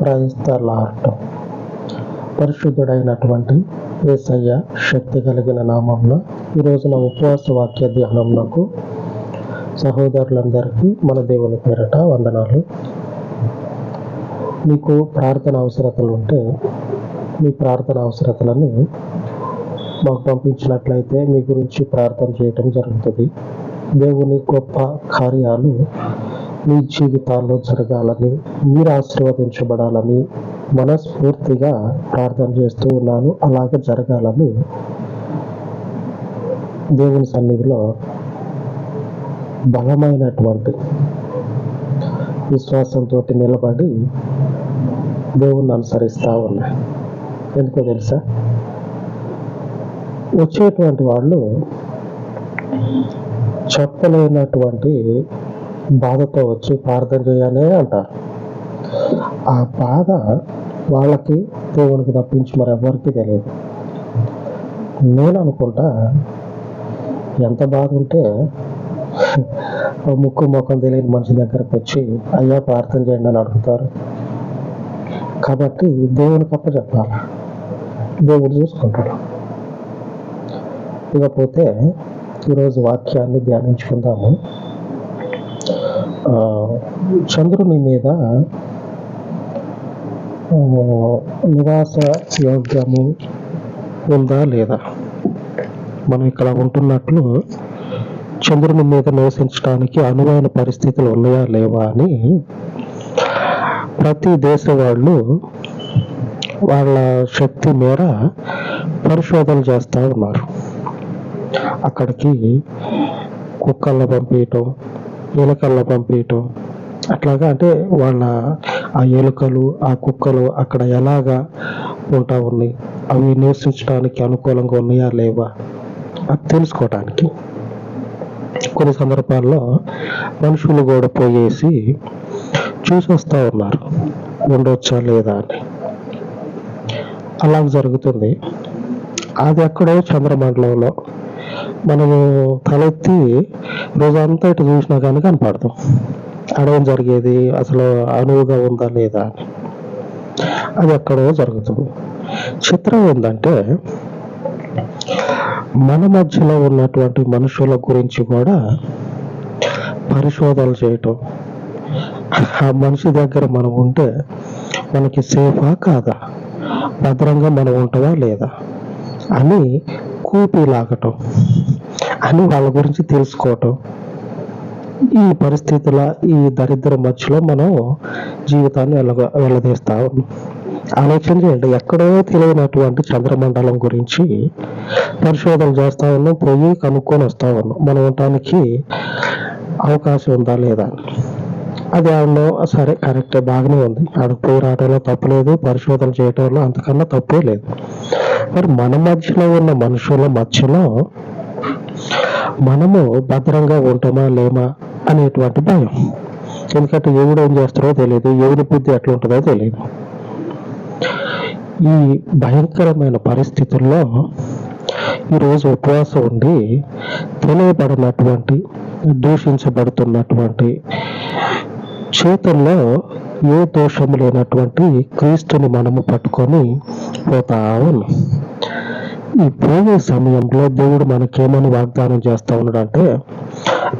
క్రైస్తలార్ట్ పరిశుద్ధుడైనటువంటి ఏసయ్య శక్తి కలిగిన నామంలో ఈ రోజున ఉపవాస వాక్య ధ్యానంలో సహోదరులందరికీ మన దేవుని పేరట వందనాలు. మీకు ప్రార్థన అవసరతలు ఉంటే మీ ప్రార్థన అవసరతలని మాకు పంపించినట్లయితే మీ గురించి ప్రార్థన చేయటం జరుగుతుంది. దేవుని గొప్ప కార్యాలు మీ జీవితాల్లో జరగాలని మీరు ఆశీర్వదించబడాలని మనస్ఫూర్తిగా ప్రార్థన చేస్తూ ఉన్నాను. అలాగే జరగాలని దేవుని సన్నిధిలో బలమైనటువంటి విశ్వాసంతో నిలబడి దేవుణ్ణి అనుసరిస్తూ ఉన్నా. ఎందుకో తెలుసా? వచ్చేటువంటి వాళ్ళు చెప్పలేనటువంటి బాధతో వచ్చి ప్రార్థన చేయాలనే అంటారు. ఆ బాధ వాళ్ళకి దేవునికి తప్పించి మరి ఎవరికి తెలియదు. నేను అనుకుంటా ఎంత బాధ ఉంటే ముక్కు ముఖం తెలియని మనిషి దగ్గరకు వచ్చి అయ్యా ప్రార్థన చేయండి అని అడుగుతారు. కాబట్టి దేవుని తప్ప చెప్పాలి? దేవుడు చూసుకుంటాడు. ఇకపోతే ఈరోజు వాక్యాన్ని ధ్యానించుకుందాము. చంద్రుని మీద నివాస యోగ్యము ఉందా లేదా? మనం ఇక్కడ ఉంటున్నట్లు చంద్రుని మీద నివసించడానికి అనువైన పరిస్థితులు ఉన్నాయా లేవా అని ప్రతి దేశ వాళ్ళు వాళ్ళ శక్తి మేర పరిశోధన చేస్తూ ఉన్నారు. అక్కడికి కుక్కలను పంపించటం ఎలుకలను పంపించటం అట్లాగా అంటే వాళ్ళ ఆ ఎలుకలు ఆ కుక్కలు అక్కడ ఎలాగా ఉంటా ఉన్నాయి? అవి నివసించడానికి అనుకూలంగా ఉన్నాయా లేవా? అది తెలుసుకోవటానికి కొన్ని సందర్భాల్లో మనుషులు కూడా పోయేసి చూసి వస్తూ ఉన్నారు. ఉండొచ్చా లేదా అని. అలా జరుగుతుంది. అది ఎక్కడో చంద్రమండలంలో మనము తలెత్తి రోజంతా ఇటు చూసినా కానీ కనపడతాం అడవం జరిగేది అసలు అనువుగా ఉందా లేదా అని. అది ఎక్కడో జరుగుతుంది. చిత్రం ఏంటంటే మన మధ్యలో ఉన్నటువంటి మనుషుల గురించి కూడా పరిశోధనలు చేయటం. ఆ మనిషి దగ్గర మనం ఉంటే మనకి సేఫా కాదా? భద్రంగా మనం ఉంటావా లేదా? అని కూపి లాగటం అని వాళ్ళ గురించి తెలుసుకోవటం. ఈ పరిస్థితుల ఈ దరిద్ర మధ్యలో మనం జీవితాన్ని వెళ్ళ వెళ్ళదీస్తా ఉన్నాం. ఆలోచన చేయండి ఎక్కడో తెలియనటువంటి చంద్రమండలం గురించి పరిశోధన చేస్తా ఉన్నాం పోయి కనుక్కొని వస్తా ఉన్నాం. మనం ఉండటానికి అవకాశం ఉందా లేదా? అది ఆడలో సరే కరెక్టే బాగానే ఉంది. ఆడ పోయి రావడంలో తప్పులేదు పరిశోధన చేయటంలో అంతకన్నా తప్పే లేదు. మరి మన మధ్యలో ఉన్న మనుషుల మధ్యలో మనము భద్రంగా ఉంటామా లేమా అనేటువంటి భయం. ఎందుకంటే ఎవడు ఏం చేస్తారో తెలియదు ఎవడి బుద్ధి ఎట్లా ఉంటుందో తెలియదు. ఈ భయంకరమైన పరిస్థితుల్లో ఈరోజు ఉపవాసం ఉండి తెలియబడినటువంటి దూషించబడుతున్నటువంటి చేతుల్లో ఏ దోషము లేనటువంటి క్రీస్తుని మనము పట్టుకొని పోతా ఉన్నాం ఈ పోయే సమయంలో దేవుడు మనకేమని వాగ్దానం చేస్తా ఉన్నాడంటే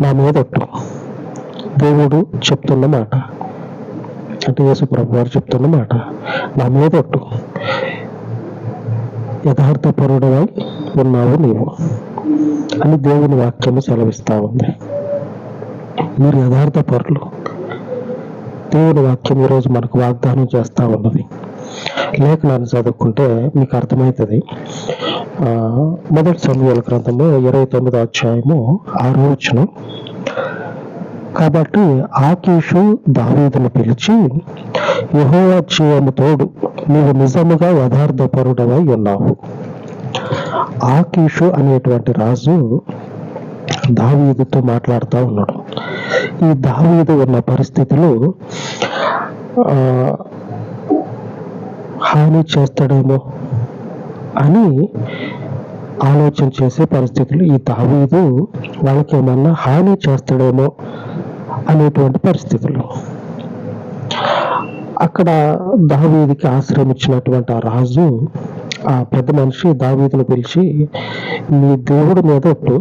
నా మీద ఒట్టు. దేవుడు చెప్తున్న మాట. అంటే యేసు ప్రభు వారు చెప్తున్న మాట. నా మీద ఒట్టు. యథార్థపరుడవై ఉన్నావు నీవు. అని దేవుని వాక్యము సెలవిస్తా ఉంది. మీరు యథార్థపరులు. దేవుని వాక్యం ఈరోజు మనకు వాగ్దానం చేస్తా ఉన్నది. లేఖనాన్ని చదువుకుంటే మీకు అర్థమవుతుంది. ఆ, మొదటి సమయాల గ్రంథము ఇరవై తొమ్మిదో అధ్యాయము ఆరో వచ్చిన కాబట్టి ఆకీషు దావీదును పిలిచి యెహోవా తోడు నీవు నిజముగా యథార్థపరుడవై ఉన్నావు. ఆకీషు అనేటువంటి రాజు దావీదుతో మాట్లాడుతూ ఉన్నాడు. ఈ దావీదు ఉన్న పరిస్థితులు హాని చేస్తాడేమో అని ఆలోచన చేసే పరిస్థితులు ఈ దావీదు వాళ్ళకి ఏమన్నా హాని చేస్తాడేమో అనేటువంటి పరిస్థితులు. అక్కడ దావీదికి ఆశ్రయం ఇచ్చినటువంటి ఆ రాజు ఆ పెద్ద మనిషి దావీదును పిలిచి నీ దేవుడి మీద నువ్వు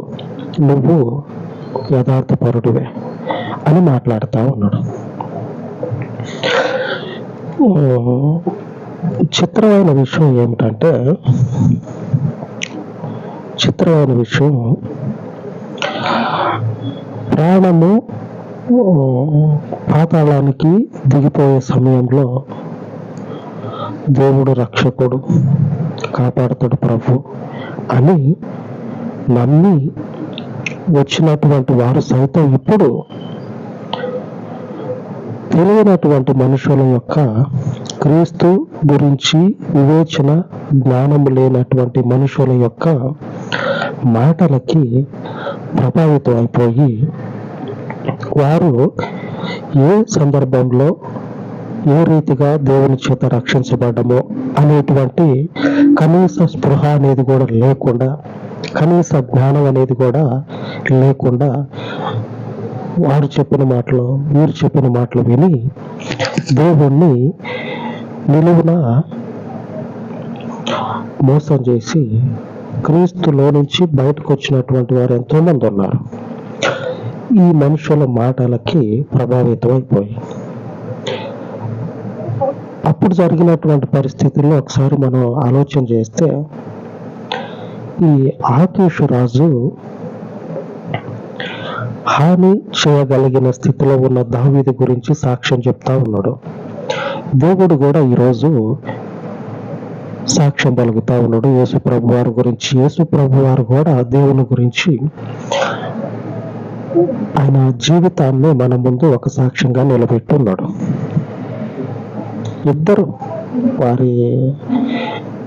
నువ్వు యథార్థపరుడివే. అని మాట్లాడుతూ ఉన్నాడు. చిత్రమైన విషయం ఏమిటంటే చిత్రమైన విషయం ప్రాణము పాతాళానికి దిగిపోయే సమయంలో దేవుడు రక్షకుడు కాపాడుతాడు ప్రభు అని నమ్మి వచ్చినటువంటి వారు సైతం ఇప్పుడు తెలియనటువంటి మనుషుల యొక్క క్రీస్తు గురించి వివేచన జ్ఞానము లేనటువంటి మనుషుల యొక్క మాటలకి ప్రభావితం అయిపోయి వారు ఏ సందర్భంలో ఏ రీతిగా దేవుని చేత రక్షించబడ్డమో అనేటువంటి కనీస స్పృహ అనేది కూడా లేకుండా కనీస జ్ఞానం అనేది కూడా లేకుండా వారు చెప్పిన మాటలు వీరు చెప్పిన మాటలు విని దేవుణ్ణి నిలువున మోసం చేసి క్రీస్తులో నుంచి బయటకు వచ్చినటువంటి వారు ఎంతో మంది ఉన్నారు. ఈ మనుషుల మాటలకి ప్రభావితం అయిపోయి అప్పుడు జరిగినటువంటి పరిస్థితుల్లో ఒకసారి మనం ఆలోచన చేస్తే ఈ ఆకేషు రాజు హాని చేయగలిగిన స్థితిలో ఉన్న దావీదు గురించి సాక్ష్యం చెప్తా ఉన్నాడు. దేవుడు కూడా ఈరోజు సాక్ష్యం పలుకుతా ఉన్నాడు. యేసు ప్రభు వారి గురించి. యేసు ప్రభు వారు కూడా దేవుని గురించి ఆయన జీవితాన్ని మన ముందు ఒక సాక్ష్యంగా నిలబెట్టున్నాడు. ఇద్దరు వారి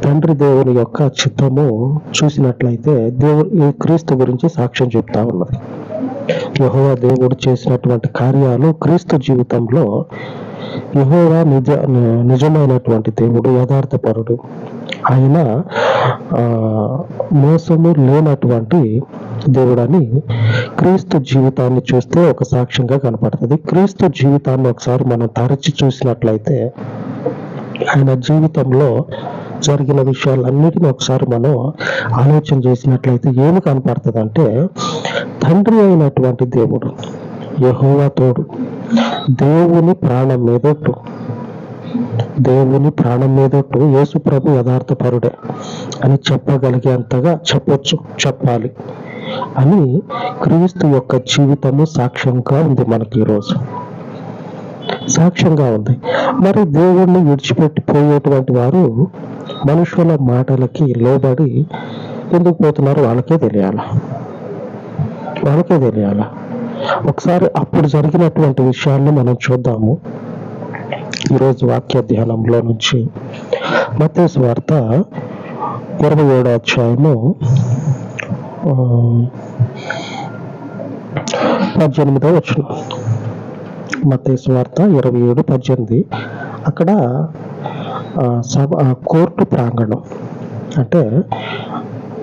తండ్రి దేవుని యొక్క చిత్తము చూసినట్లయితే దేవుడు ఈ క్రీస్తు గురించి సాక్ష్యం చెప్తా ఉన్నది. యహోవా దేవుడు చేసినటువంటి కార్యాలు క్రీస్తు జీవితంలో యహోవా నిజ నిజమైనటువంటి దేవుడు యథార్థపరుడు. ఆయన ఆ, మోసము లేనటువంటి దేవుడని క్రీస్తు జీవితాన్ని చూస్తే ఒక సాక్ష్యంగా కనపడుతుంది. క్రీస్తు జీవితాన్ని ఒకసారి మనం తరచి చూసినట్లయితే ఆయన జీవితంలో జరిగిన విషయాలన్నిటిని ఒకసారి మనం ఆలోచన చేసినట్లయితే ఏమి కనపడుతుంది అంటే తండ్రి అయినటువంటి దేవుడు యెహోవా తోడు దేవుని ప్రాణం మీదొట్టు దేవుని ప్రాణం మీదొట్టు యేసు ప్రభు యథార్థపరుడే అని చెప్పగలిగేంతగా చెప్పొచ్చు చెప్పాలి అని క్రీస్తు యొక్క జీవితము సాక్ష్యంగా ఉంది మనకి ఈరోజు. సాక్ష్యంగా ఉంది. మరి దేవుణ్ణి విడిచిపెట్టి పోయేటువంటి వారు మనుషుల మాటలకి లోబడి ఎందుకు పోతున్నారో వాళ్ళకే తెలియాల? వాళ్ళకే తెలియాల? ఒకసారి అప్పుడు జరిగినటువంటి విషయాన్ని మనం చూద్దాము. ఈరోజు వాక్య ధ్యానంలో నుంచి మత్తయి వార్త ఇరవై ఏడో అధ్యాయము పద్దెనిమిదో వచ్చిన మత్తయి వార్త ఇరవై ఏడు పద్దెనిమిది. అక్కడ సభ ఆ, కోర్టు ప్రాంగణం. అంటే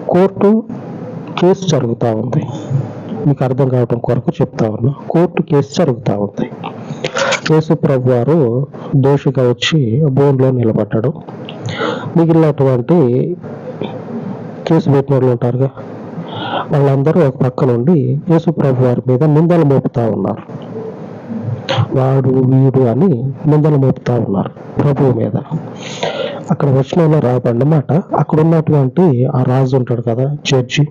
కోర్టు కేసు జరుగుతూ ఉంది. మీకు అర్థం కావడం కొరకు చెప్తా ఉన్నా. కోర్టు కేసు జరుగుతూ ఉంది. యేసు ప్రభు వారు దోషిగా వచ్చి బోన్లో నిలబడ్డాడు. మిగిలినటువంటి కేసు పెట్టిన వాళ్ళు ఉంటారుగా. వాళ్ళందరూ ఒక పక్క నుండి యేసు ప్రభు వారి మీద నిందలు మోపుతా ఉన్నారు. వాడు వీడు అని నిందలు మోపుతా ఉన్నారు ప్రభువు మీద. అక్కడ వచనంలో రాబడినమాట అక్కడ ఉన్నటువంటి ఆ రాజు ఉంటాడు కదా జడ్జి.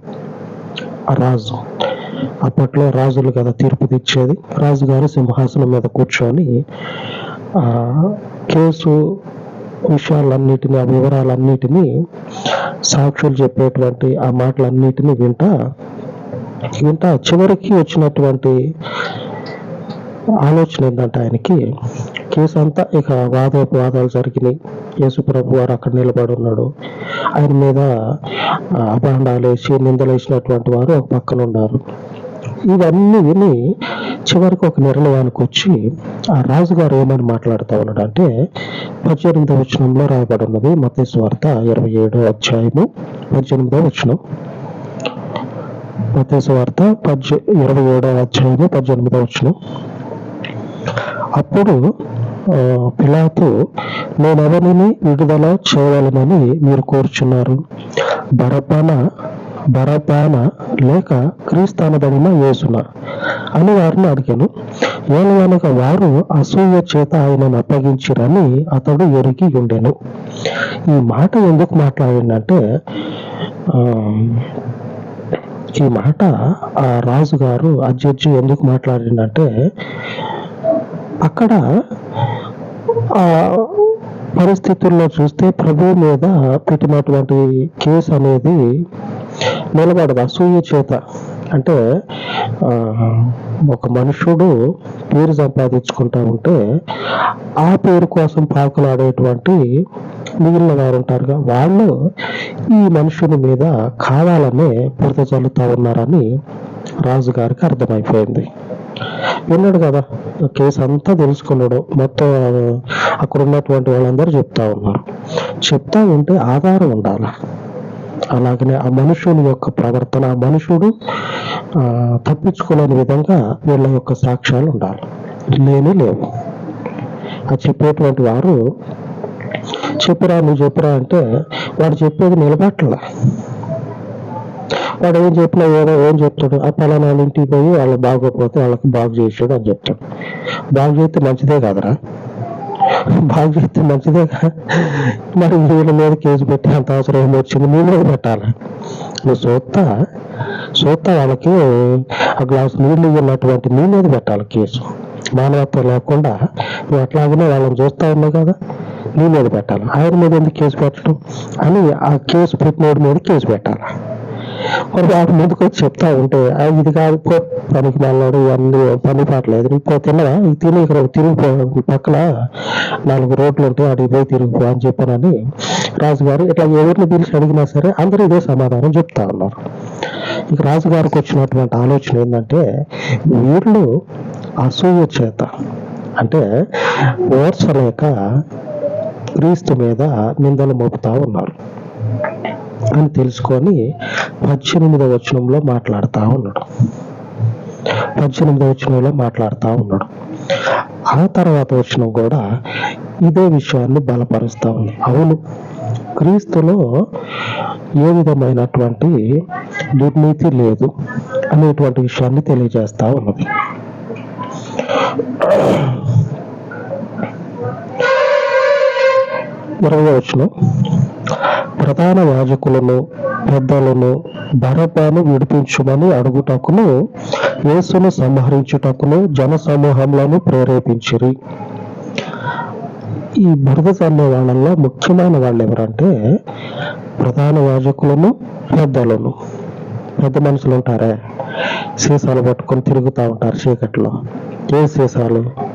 ఆ రాజు. అప్పట్లో రాజులు కదా తీర్పు తెచ్చేది రాజుగారు సింహాసనం మీద కూర్చొని ఆ కేసు విషయాలన్నిటిని ఆ వివరాలన్నిటినీ సాక్షులు చెప్పేటువంటి ఆ మాటలన్నిటినీ వింటా వింటా చివరికి వచ్చినటువంటి ఆలోచన ఏంటంటే ఆయనకి కేసు అంతా ఇక వాదోపవాదాలు జరిగినాయి. యేసుప్రభు వారు అక్కడ నిలబడి ఉన్నాడు. ఆయన మీద అభాండాలు వేసి నిందలు వేసినటువంటి వారు ఒక పక్కన ఉన్నారు. ఇవన్నీ విని చివరికి ఒక నిర్ణయానికి వచ్చి ఆ రాజుగారు ఏమని మాట్లాడుతూ ఉన్నాడు అంటే పద్దెనిమిదవ వచనంలో రాయబడి ఉన్నది మతేశ్వార్త ఇరవై ఏడో అధ్యాయము పద్దెనిమిదవ వచనం. మతేశ్వార్త పద్దె ఇరవై ఏడో అధ్యాయము పద్దెనిమిదవ వచనం. అప్పుడు ఆ, పిలాతు నేనెవరిని విడుదల చేయవలనని మీరు కోరుచున్నారు? బరపాన బరపాన లేక క్రీస్తానబడిన యేసున? అని వారిని అడిగాను. ఏలవనగా వారు అసూయ చేత ఆయనను అప్పగించిరని అతడు ఎరిగి ఉండెను. ఈ మాట ఎందుకు మాట్లాడిందంటే ఈ మాట ఆ రాజు గారు ఆ జడ్జి ఎందుకు మాట్లాడిందంటే అక్కడ ఆ పరిస్థితుల్లో చూస్తే ప్రభు మీద పెట్టినటువంటి కేసు అనేది నిలబడదు? అసూయ చేత. అంటే ఒక మనుషుడు పేరు సంపాదించుకుంటా ఉంటే ఆ పేరు కోసం పాకులాడేటువంటి మిగిలిన వారు ఉంటారుగా. వాళ్ళు ఈ మనుషుని మీద కావాలనే బురద చల్లుతా ఉన్నారని రాజుగారికి అర్థమైపోయింది. విన్నాడు కదా కేసు అంతా తెలుసుకున్నాడు. మొత్తం అక్కడ ఉన్నటువంటి వాళ్ళందరూ చెప్తా ఉన్నారు. చెప్తా ఉంటే ఆధారం ఉండాలి. అలాగనే ఆ మనుషుని యొక్క ప్రవర్తన ఆ మనుషుడు ఆ, తప్పించుకోలేని విధంగా వీళ్ళ యొక్క సాక్ష్యాలు ఉండాలి. లేని లేవు. ఆ చెప్పేటువంటి వారు చెప్పురా నువ్వు చెప్పురా అంటే వాడు చెప్పేది నిలబట్టలే. వాడు ఏం చెప్పినా ఏదో ఏం చెప్తాడు? ఆ పలానా వాళ్ళ ఇంటికి పోయి వాళ్ళు బాగోకపోతే వాళ్ళకి బాగు చేసాడు అని చెప్తాడు. బాగు చేస్తే మంచిదే కాదురా. బాగు చేస్తే మంచిదే కదా మరి వీళ్ళ మీద కేసు పెట్టి అంత అవసరం ఏమి వచ్చింది? నీ మీద పెట్టాలి? నువ్వు చూస్తా చూస్తా వాళ్ళకి ఆ గ్లాస్ నీళ్ళు ఇవ్వనటువంటి నీ మీద పెట్టాలి కేసు. మానవత్వం లేకుండా నువ్వు అట్లాగనే వాళ్ళని చూస్తా ఉన్నావు కదా నీ మీద పెట్టాలి? ఆయన మీద ఎందుకు కేసు పెట్టడం? అని ఆ కేసు పెట్టినోడి మీద కేసు పెట్టాలి? మరి వాటి ముందుకు వచ్చి చెప్తా ఉంటే "ఆ, ఇది కాదు పో పనికి మళ్ళాడు ఇవన్నీ పని పాటలేదు ఇప్పుడు తిన్నవా? ఇది తిని ఇక్కడ తిరిగిపో పక్కన నాలుగు రోడ్లు ఉంటే అడిగి పోయి తిరిగిపో అని చెప్పానని రాజుగారు ఇట్లా ఎవరిని పిలిచి అడిగినా సరే అందరూ ఇదే సమాధానం చెప్తా ఉన్నారు. ఇక రాజుగారికి వచ్చినటువంటి ఆలోచన ఏంటంటే వీళ్ళు అసూయ చేత అంటే ఓర్చలేక క్రీస్తు మీద నిందలు మోపుతా ఉన్నారు. అని తెలుసుకొని పద్దెనిమిదవ వచనంలో మాట్లాడుతూ ఉన్నాడు. పద్దెనిమిదవ వచనంలో మాట్లాడుతూ ఉన్నాడు. ఆ తర్వాత వచనం కూడా ఇదే విషయాన్ని బలపరుస్తూ ఉంది. అవును క్రీస్తులో ఏ విధమైనటువంటి దుర్నీతి లేదు అనేటువంటి విషయాన్ని తెలియజేస్తా ఉన్నది. ఇరవై వచ్చిన ప్రధాన యాజకులను పెద్దలను బరపాను విడిపించుమని అడుగుటకును యేసును సంహరించుటకును జన సమూహంలోను ప్రేరేపించిరి. ఈ బురద చల్లే వాళ్ళల్లో ముఖ్యమైన వాళ్ళు ఎవరంటే ప్రధాన యాజకులను పెద్దలను. పెద్ద మనుషులు ఉంటారే? సీసాలు పట్టుకొని తిరుగుతూ ఉంటారు చీకట్లో. ఏ సీసాలు?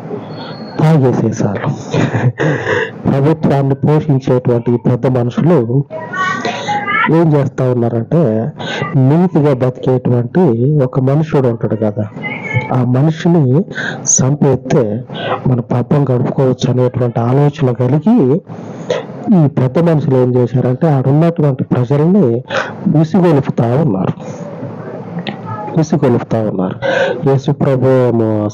తాగే ప్రభుత్వాన్ని పోషించేటువంటి పెద్ద మనుషులు ఏం చేస్తా ఉన్నారంటే నీతిగా బతికేటువంటి ఒక మనుషుడు ఉంటాడు కదా. ఆ మనిషిని చంపేస్తే మన పాపం గడుపుకోవచ్చు అనేటువంటి ఆలోచన కలిగి ఈ పెద్ద మనుషులు ఏం చేశారంటే ఆడున్నటువంటి ప్రజల్ని విసిగొలుపుతా ఉన్నారు. విసిగొలుపుతా ఉన్నారు. యేసు ప్రభు ఏమో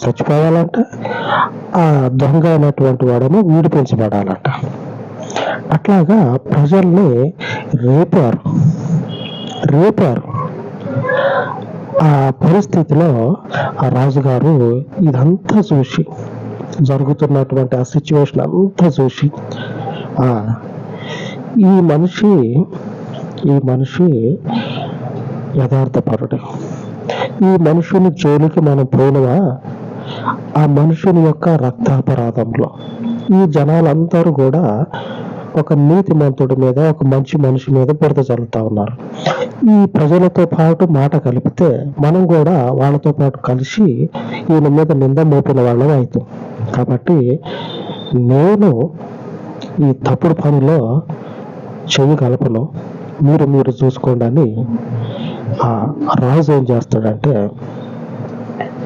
ఆ దొంగ అయినటువంటి వాడేమో విడిపించబడాలంట అట్లాగా ప్రజల్ని రేపారు. రేపారు. ఆ పరిస్థితిలో ఆ రాజుగారు ఇదంతా చూసి జరుగుతున్నటువంటి ఆ సిచ్యువేషన్ అంతా చూసి ఆ ఈ మనిషి ఈ మనిషి యథార్థపరుడు. ఈ మనుషుని జోలికి మనం పోయినవా ఆ మనుషుని యొక్క రక్తాపరాధంలో ఈ జనాలందరూ కూడా ఒక నీతిమంతుడి మీద ఒక మంచి మనిషి మీద బురద చల్లుతా ఉన్నారు. ఈ ప్రజలతో పాటు మాట కలిపితే మనం కూడా వాళ్ళతో పాటు కలిసి ఈయన మీద నింద మోపిన వాళ్ళం అవుతాం కాబట్టి నేను ఈ తప్పుడు పనిలో చెయ్యి కలపను. మీరు మీరు చూసుకోండి అని ఆ రాజు ఏం చేస్తాడంటే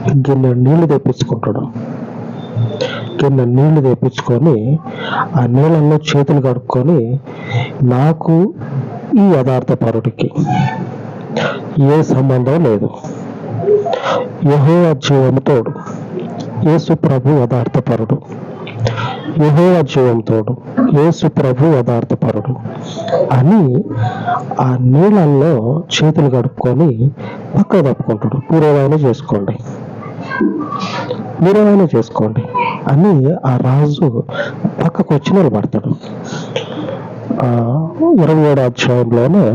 గిన్నె నీళ్ళు తెప్పించుకుంటాడు. గిన్నె నీళ్ళు తెప్పించుకొని ఆ నీళ్ళల్లో చేతులు కడుక్కొని నాకు ఈ యథార్థ పరుడికి ఏ సంబంధం లేదు. యహో జీవంతోడు యేసు ప్రభు యథార్థపరుడు యహో జీవంతోడు యేసు ప్రభు యథార్థపరుడు అని ఆ నీళ్ళల్లో చేతులు కడుక్కొని పక్క తప్పుకుంటాడు. మీరేమైనా చేసుకోండి. మీరేమైనా చేసుకోండి. అని ఆ రాజు పక్కకు వచ్చి నిలబడతాడు ఇరవై ఏడు అధ్యాయంలోనే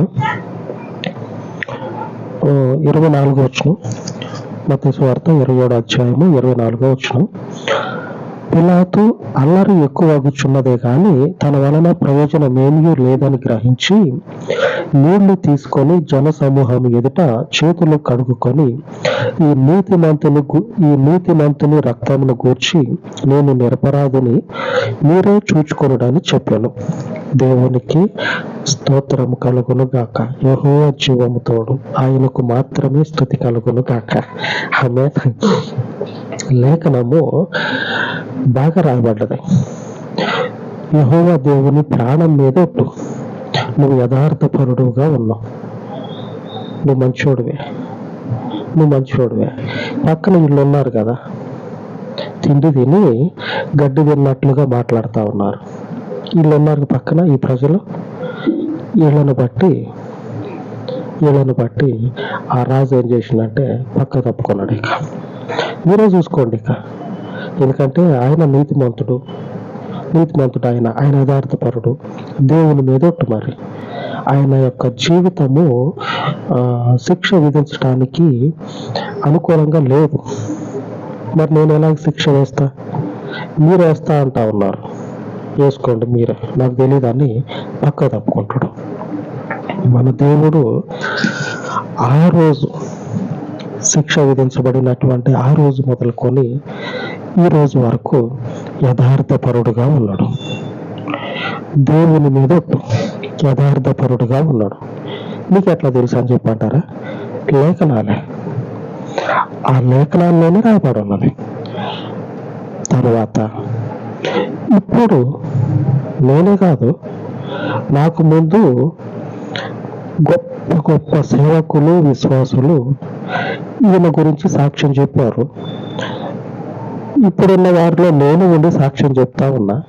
ఇరవై నాలుగు వచ్చిన మత వార్త ఇరవై ఏడు అధ్యాయము ఇరవై నాలుగో వచ్చిన పిలాతు అల్లరి ఎక్కువగుచున్నదే కానీ తన వలన ప్రయోజనం ఏమీ లేదని గ్రహించి నీళ్ళు తీసుకొని జన సమూహం ఎదుట చేతులు కడుగుకొని ఈ నీతిమంతుని గు- ఈ నీతిమంతుని రక్తమును గూర్చి నేను నిరపరాధిని మీరే చూచుకొనడని చెప్పాను. దేవునికి స్తోత్రం కలుగును గాక యహో జీవము తోడు ఆయనకు మాత్రమే స్థుతి కలుగును గాక ఆమె లేఖనము బాగా రాయబడ్డది. యహోవ దేవుని ప్రాణం మీద ఒట్టు నువ్వు యథార్థపరుడుగా ఉన్నావు. నువ్వు మంచోడివే. నువ్వు మంచివాడువే. పక్కన వీళ్ళు ఉన్నారు కదా. తిండి తిని గడ్డి తిన్నట్లుగా మాట్లాడుతూ ఉన్నారు. వీళ్ళు ఉన్నారు పక్కన ఈ ప్రజలు. వీళ్ళను బట్టి వీళ్ళను బట్టి ఆ రాజు ఏం చేసిందంటే పక్క తప్పుకున్నాడు ఇక. మీరే చూసుకోండి ఇక. ఎందుకంటే ఆయన నీతిమంతుడు. నీతిమంతుడు ఆయన ఆయన యథార్థపరుడు. దేవుని మీద ఒట్టు మరి. ఆయన యొక్క జీవితము శిక్ష విధించడానికి అనుకూలంగా లేదు. మరి నేను ఎలా శిక్ష వేస్తా? మీరు వేస్తా అంటా ఉన్నారు. వేసుకోండి మీరే. నాకు తెలియదని పక్క తప్పుకుంటాడు. మన దేవుడు ఆ రోజు శిక్ష విధించబడినటువంటి ఆ రోజు మొదలుకొని ఈ రోజు వరకు యథార్థపరుడుగా ఉన్నాడు. దేవుని మీద యథార్థపరుడుగా ఉన్నాడు. మీకు ఎట్లా తెలుసు అని చెప్పంటారా? లేఖనాలే. ఆ లేఖనాల్లోనే రాయబడి ఉన్నది. తర్వాత ఇప్పుడు నేనే కాదు నాకు ముందు గొప్ప గొప్ప సేవకులు విశ్వాసులు ఈయన గురించి సాక్ష్యం చెప్పారు. ఇప్పుడున్న వారిలో నేను ఉండి సాక్ష్యం చెప్తా ఉన్నా.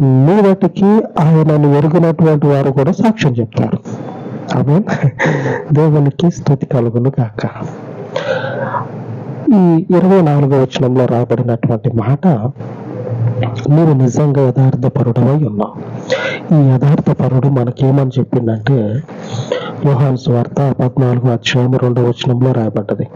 మీదటికి ఆయనను ఎరుగునటువంటి వారు కూడా సాక్ష్యం చెప్తారు. ఆమె దేవునికి స్థుతి కలుగును కాక ఈ ఇరవై నాలుగో వచనంలో రాబడినటువంటి మాట మీరు నిజంగా యథార్థ పరుడమై ఉన్నాం. ఈ యథార్థ పరుడు మనకేమని చెప్పిందంటే యోహాన్ స్వార్త పద్నాలుగు అధ్యాయం రెండవ వచనంలో రాయబడ్డది.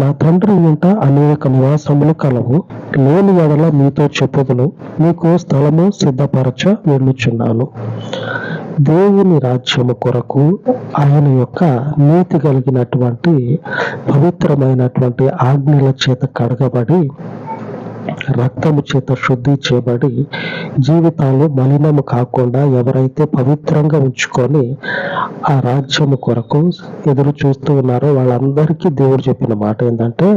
నా తండ్రి ఇంట అనేక నివాసములు కలవు. లేని ఎడల మీతో చెప్పుదును మీకు స్థలము సిద్ధపరచ వెళ్ళుచున్నాను. దేవుని రాజ్యము కొరకు ఆయన యొక్క నీతి కలిగినటువంటి పవిత్రమైనటువంటి ఆజ్ఞల చేత కడగబడి రక్తము చేత శుద్ధి చేయబడి జీవితాలు మలినము కాకుండా ఎవరైతే పవిత్రంగా ఉంచుకొని ఆ రాజ్యము కొరకు ఎదురు చూస్తూ ఉన్నారో వాళ్ళందరికీ దేవుడు చెప్పిన మాట ఏంటంటే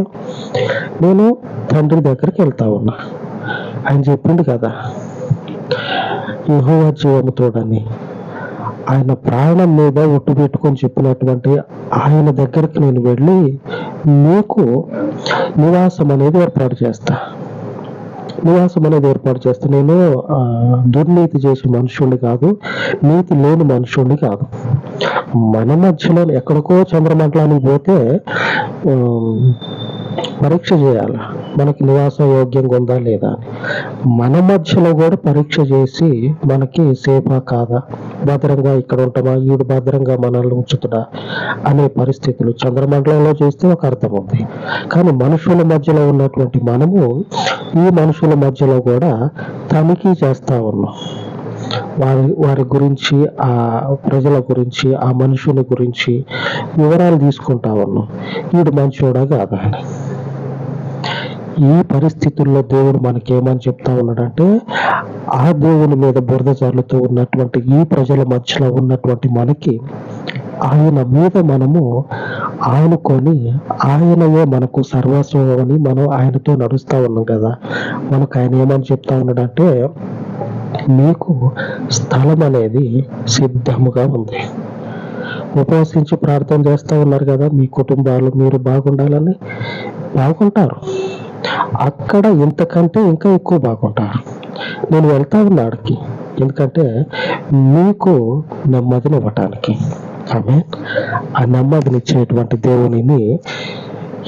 నేను తండ్రి దగ్గరికి వెళ్తా ఉన్నా. ఆయన చెప్పిండు కదా యెహోవా జీవముతోడని ఆయన ప్రాణం మీద ఒట్టు పెట్టుకొని చెప్పినటువంటి ఆయన దగ్గరికి నేను వెళ్ళి మీకు నివాసం అనేది ఏర్పాటు చేస్తా. నివాసం అనేది ఏర్పాటు చేస్తే నేను ఆ, దుర్నీతి చేసే మనుషుణ్ణి కాదు నీతి లేని మనుషుణ్ణి కాదు. మన మధ్యలో ఎక్కడికో చంద్రమండలానికి పోతే పరీక్ష చేయాలి? మనకి నివాసం యోగ్యంగా ఉందా లేదా అని. మన మధ్యలో కూడా పరీక్ష చేసి మనకి సేఫా కాదా? భద్రంగా ఇక్కడ ఉంటామా? ఈడు భద్రంగా మనల్ని ఉంచుతుడా? అనే పరిస్థితులు చంద్రమండలంలో చేస్తే ఒక అర్థం ఉంది. కానీ మనుషుల మధ్యలో ఉన్నటువంటి మనము ఈ మనుషుల మధ్యలో కూడా తనిఖీ చేస్తా ఉన్నాం. వారి వారి గురించి ఆ ప్రజల గురించి ఆ మనుషుల గురించి వివరాలు తీసుకుంటా ఉన్నాం. వీడు మంచోడా కాదా అని. ఈ పరిస్థితుల్లో దేవుడు మనకేమని చెప్తా ఉన్నాడంటే ఆ దేవుని మీద బురద జల్లుతూ ఉన్నటువంటి ఈ ప్రజల మధ్యలో ఉన్నటువంటి మనకి ఆయన మీద మనము ఆనుకొని ఆయనయే మనకు సర్వస్వం అని మనం ఆయనతో నడుస్తూ ఉన్నాం కదా. మనకు ఆయన ఏమని చెప్తా ఉన్నాడంటే మీకు స్థలం అనేది సిద్ధముగా ఉంది. ఉపవసించి ప్రార్థన చేస్తూ ఉన్నారు కదా మీ కుటుంబాలు మీరు బాగుండాలని? బాగుంటారు. అక్కడ ఇంతకంటే ఇంకా ఎక్కువ బాగుంటారు. నేను వెళ్తా ఉన్నా ఆడికి. ఎందుకంటే మీకు నెమ్మదిని ఇవ్వటానికి. ఆమె ఆ నెమ్మదినిచ్చేటువంటి దేవునిని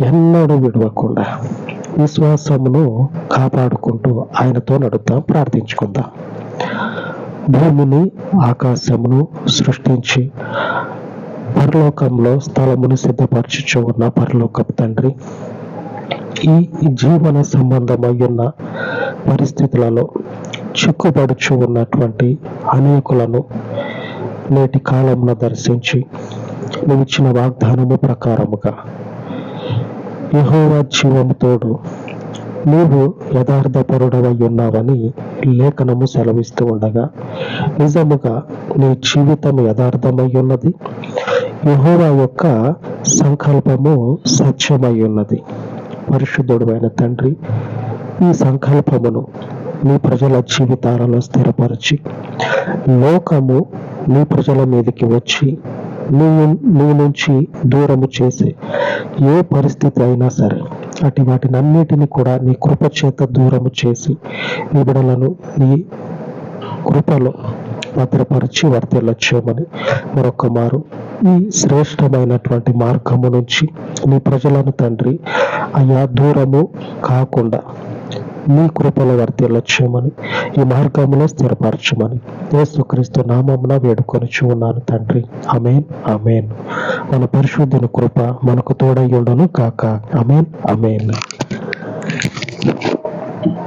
ఎన్నడూ విడవకుండా విశ్వాసమును కాపాడుకుంటూ ఆయనతో నడుద్దాం ప్రార్థించుకుందాం. భూమిని ఆకాశమును సృష్టించి పరలోకంలో స్థలమును సిద్ధపరచుచు ఉన్న పరలోకపు తండ్రి ఈ జీవన సంబంధమై ఉన్న పరిస్థితులలో చిక్కుపడుచు ఉన్నటువంటి అనేకులను నేటి కాలంలో దర్శించి నువ్విచ్చిన వాగ్దానము ప్రకారముగా యహోవా జీవముతోడు నువ్వు నీవు యథార్థపరుడవై ఉన్నావని లేఖనము సెలవిస్తూ ఉండగా నిజముగా నీ జీవితం యథార్థమై ఉన్నది యహోవా యొక్క సంకల్పము సత్యమై ఉన్నది పరిశుద్ధుడు అయిన తండ్రి ఈ సంకల్పమును నీ ప్రజల జీవితాలలో స్థిరపరిచి లోకము నీ ప్రజల మీదకి వచ్చి నీ నీ నుంచి దూరము చేసే ఏ పరిస్థితి అయినా సరే అటు వాటినన్నిటిని కూడా నీ కృప చేత దూరము చేసి నీ బిడలను నీ కృపలో భద్రపరిచి వర్తిల్లచ్చేయమని మరొక మారు ఈ శ్రేష్టమైనటువంటి మార్గము నుంచి నీ ప్రజలను తండ్రి అయా దూరము కాకుండా నీ కృపలో వర్తిల్లచ్చేయమని ఈ మార్గములో స్థిరపరచమని యేసుక్రీస్తు నామమున వేడుకొని ఉన్నాను తండ్రి. అమేన్ అమేన్ మన పరిశుద్ధుని కృప మనకు తోడై ఉండను కాక. అమేన్ అమేన్